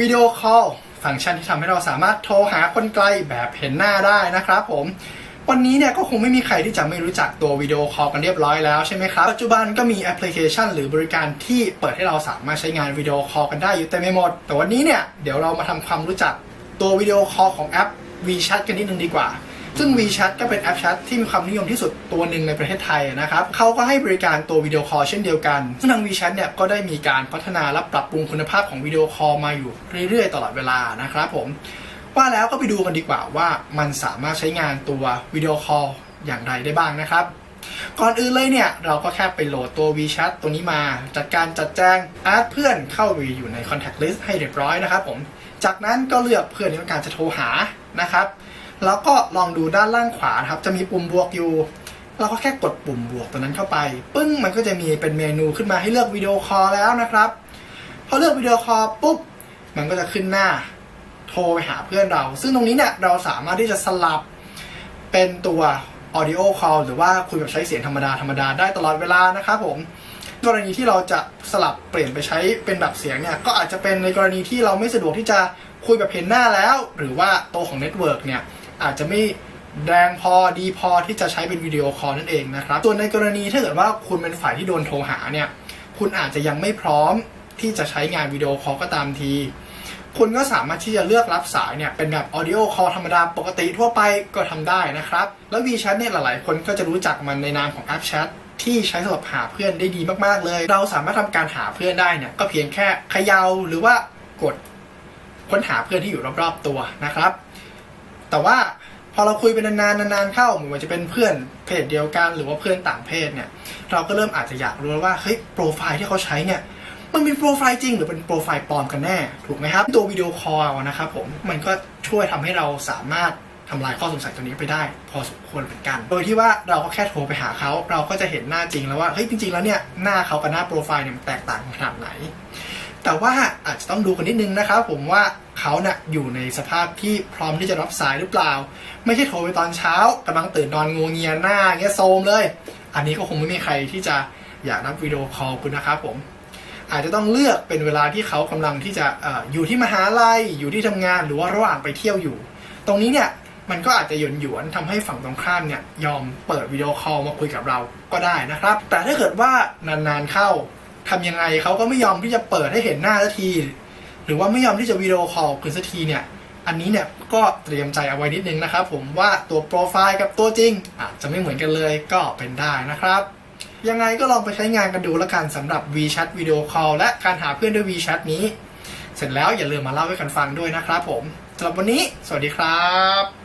วิดีโอคอลฟังก์ชันที่ทำให้เราสามารถโทรหาคนไกลแบบเห็นหน้าได้นะครับผมวันนี้เนี่ยก็คงไม่มีใครที่จะไม่รู้จักตัววิดีโอคอลกันเรียบร้อยแล้วใช่ไหมครับ ปัจจุบันก็มีแอปพลิเคชัน หรือบริการที่เปิดให้เราสามารถใช้งานวิดีโอคอลกันได้อยู่เต็มไปหมด แต่วันนี้เนี่ยเดี๋ยวเรามาทำความรู้จักตัววิดีโอคอลของแอป WeChat กันนิดนึงดีกว่า ซึ่ง WeChat ก็เป็นแอปแชทที่มีความนิยมที่สุดตัวหนึ่งในประเทศไทยนะครับเขาก็ให้บริการตัววิดีโอคอลเช่นเดียวกัน ซึ่งทาง WeChat เนี่ยก็ได้มีการพัฒนาและปรับปรุงคุณภาพของวิดีโอคอลมาอยู่เรื่อยๆ ตลอดเวลานะครับผมว่าแล้วก็ไปดูกันดีกว่าว่ามันสามารถใช้งานตัววิดีโอคอลอย่างไรได้บ้างนะครับ ก่อนอื่นเลยเนี่ย เราก็แค่ไปโหลดตัว WeChat ตัวนี้มา จัดการจัดแจงแอดเพื่อนเข้าไปอยู่ใน Contact List ให้เรียบร้อยนะครับผม จากนั้นก็เลือกเพื่อนที่ต้องการจะโทรหานะครับ แล้วก็ลองดูด้านล่างขวาครับ จะมีปุ่มบวกอยู่ เราก็แค่กดปุ่มบวกตัวนั้นเข้าไป ปึ้งมันก็จะมีเป็นเมนูขึ้นมาให้เลือกวิดีโอคอลแล้วนะครับ พอเลือกวิดีโอคอลปุ๊บ มันก็จะขึ้นหน้า โทรไปหาเพื่อนเรา ซึ่งตรงนี้เนี่ยเราสามารถที่จะสลับเป็นตัว audio call หรือว่าคุยแบบใช้เสียงธรรมดาธรรมดาได้ตลอดเวลานะครับผมกรณีที่เราจะสลับเปลี่ยนไปใช้เป็นแบบเสียงเนี่ยก็อาจจะเป็นในกรณีที่เราไม่สะดวกที่จะคุยแบบเห็นหน้าแล้ว หรือว่าโตของเน็ตเวิร์กเนี่ย อาจจะไม่แรงพอดีพอที่จะใช้เป็นวิดีโอคอลนั่นเองนะครับส่วนในกรณีถ้าเกิดว่าคุณเป็นฝ่ายที่โดนโทรหาเนี่ยคุณอาจจะยังไม่พร้อมที่จะใช้งานวิดีโอคอลก็ตามที คุณก็สามารถที่จะเลือกรับสายเนี่ยเป็นแบบ audio call ธรรมดาปกติทั่วไปก็ทำได้นะครับ แล้ว WeChat เนี่ยหลายๆ คนก็จะรู้จักมันในนามของแอปแชทที่ใช้สำหรับหาเพื่อนได้ดีมากๆเลย เราสามารถทำการหาเพื่อนได้เนี่ยก็เพียงแค่เขย่าหรือว่ากดค้นหาเพื่อนที่อยู่รอบๆตัวนะครับ แต่ว่าพอเราคุยไปนานๆนานๆเข้าไม่ว่าจะเป็นเพื่อนเพศเดียวกัน หรือว่าเพื่อนต่างเพศเนี่ย เราก็เริ่มอาจจะอยากรู้ว่าเฮ้ยโปรไฟล์ที่เขาใช้เนี่ยมันเป็นโปรไฟล์จริงหรือเป็นโปรไฟล์ปลอมกันแน่ถูกไหมครับตัววิดีโอคอลนะครับผมมันก็ช่วยทำให้เราสามารถทำลายข้อสงสัยตัวนี้ไปได้ พอสมควรเหมือนกัน โดยที่ว่าเราก็แค่โทรไปหาเขา เราก็จะเห็นหน้าจริงแล้วว่าเฮ้ยจริง ๆ แล้วเนี่ยหน้าเขากับหน้าโปรไฟล์เนี่ยมันแตกต่างกันขนาดไหน แต่ว่าอาจจะต้องดูกันนิดนึงนะครับผมว่า เขาเนี่ยอยู่ในสภาพที่พร้อมที่จะรับสายหรือเปล่า ไม่ใช่โทรไปตอนเช้ากำลังตื่นนอนงูเงียหน้าเงี้ยโซมเลย อันนี้ก็คงไม่มีใครที่จะอยากรับวิดีโอคอลคุณนะครับผมอาจจะต้องเลือกเป็นเวลาที่เขากำลังที่จะออยู่ที่มหาลัยอยู่ที่ทำงานหรือว่าระหว่างไปเที่ยวอยู่ ตรงนี้เนี่ยมันก็อาจจะหยวนหยวนทำให้ฝั่งตรงข้ามเนี่ยยอมเปิดวิดีโอคอลมาคุยกับเราก็ได้นะครับ แต่ถ้าเกิดว่านานๆเข้าทำยังไงเขาก็ไม่ยอมที่จะเปิดให้เห็นหน้าสักที หรือว่าไม่ยอมที่จะวิดีโอคอลคุณสักทีเนี่ยอันนี้เนี่ยก็เตรียมใจเอาไว้นิดนึงนะครับผมว่าตัวโปรไฟล์กับตัวจริงอาจจะไม่เหมือนกันเลยก็เป็นได้นะครับยังไงก็ลองไปใช้งานกันดูละกันสำหรับ WeChat Video Call และการหาเพื่อนด้วย WeChat นี้ เสร็จแล้วอย่าลืมมาเล่าให้กันฟังด้วยนะครับผมสำหรับวันนี้ สวัสดีครับ